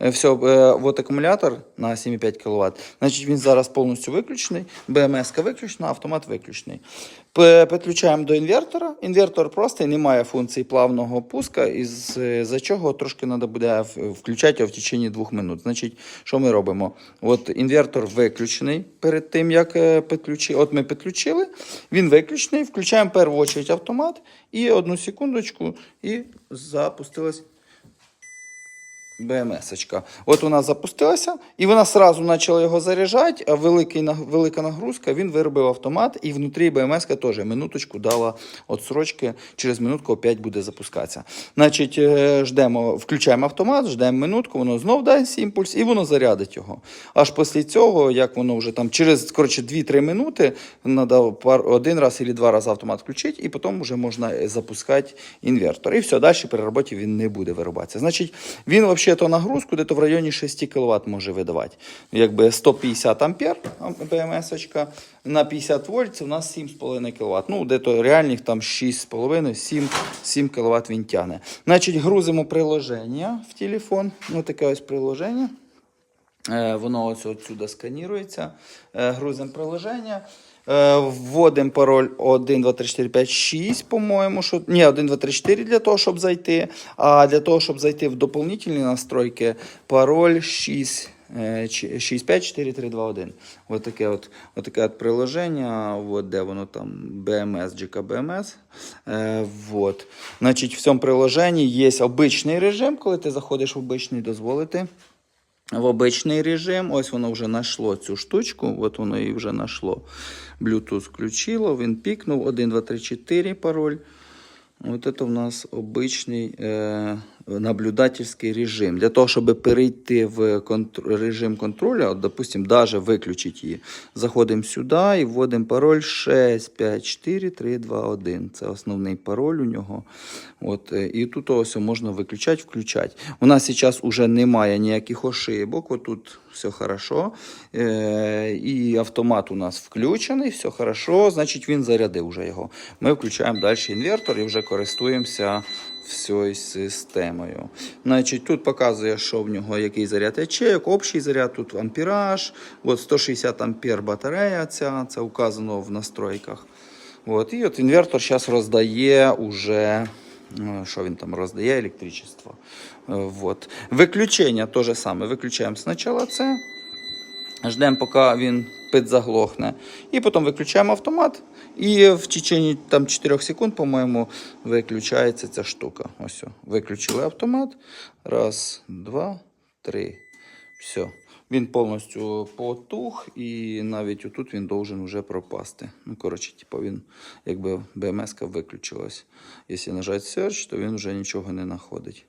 Е, Все, от акумулятор на 7,5 кВт. Значить, він зараз повністю виключений. БМС виключена, автомат виключений. Підключаємо до інвертора. Інвертор простий, не має функції плавного пуска, із за чого трошки треба буде включати в течение двох минут. Значить, що ми робимо? От інвертор виключений перед тим, як е, підключи. От ми підключили, він виключений, включаємо в першу чергу автомат і одну секундочку, і запустилась БМС-очка. От вона запустилася, і вона сразу почала його заряджати, а великий, велика нагрузка, він виробив автомат, і внутрі БМС теж минуточку дала отсрочки, через минутку опять буде запускатися. Значить, е, ждемо, включаємо автомат, ждемо минутку, воно знов дасть імпульс, і воно зарядить його. Аж після цього, як воно вже там через коротше, 2-3 минути, треба пар, один раз або два рази автомат включити, і потім вже можна е, запускати інвертор. І все, далі при роботі він не буде вирубатися. Значить, він взагалі то нагрузку десь в районі 6 кВт може видавати. Якби 150 ампер БМС-очка, на 50 вольт це у нас 7,5 кВт. Ну, де то реальних там 6,5, 7, 7 кВт він тягне. Значить, грузимо приложення в телефон. Ось таке ось приложення. Е, Воно ось отсюди сканірується. Е, Грузимо приложення. Е, Вводимо пароль 1, 2, 3, 4, 5, 6, по-моєму. Що... Ні, 1, 2, 3, 4 для того, щоб зайти. А для того, щоб зайти в доповнительні настройки, пароль 6. 6, 5, 4, 3, 2, 1. Ось таке от, от таке от приложення, от де воно там BMS, GKBMS. Е, вот. Значить, в цьому приложенні є обичний режим, коли ти заходиш в обичний, дозволити в обичний режим. Ось воно вже знайшло цю штучку. От воно її вже знайшло. Bluetooth включило, він пікнув. 1, 2, 3, 4 пароль. Ось це в нас обичний е, наблюдательський режим. Для того, щоб перейти в контр- режим контролю, от, допустим, даже виключити її, заходимо сюди і вводимо пароль 6, 5, 4, 3, 2, 1. Це основний пароль у нього. От, і тут ось можна виключати, включати. У нас зараз вже немає ніяких ошибок. Отут все хорошо. Е, і автомат у нас включений, все хорошо. Значить, він зарядив вже його. Ми включаємо далі інвертор і вже користуємося всією системою. Значить, тут показує, що в нього який заряд ячеек, общий заряд, тут ампераж, от 160 ампер батарея ця, це указано в настройках. От, і от інвертор зараз роздає уже, е, що він там роздає, електричество. Е, Вот. Виключення те же саме. Виключаємо спочатку це. Ждемо, поки він підзаглохне. І потім виключаємо автомат. І в течение там, 4 секунд, по-моєму, виключається ця штука. Ось. Виключили автомат. Раз, два, три. Все. Він повністю потух, і навіть отут він должен вже пропасти. Ну, коротше, типу він, якби БМС-ка виключилась. Якщо нажати Search, то він вже нічого не знаходить.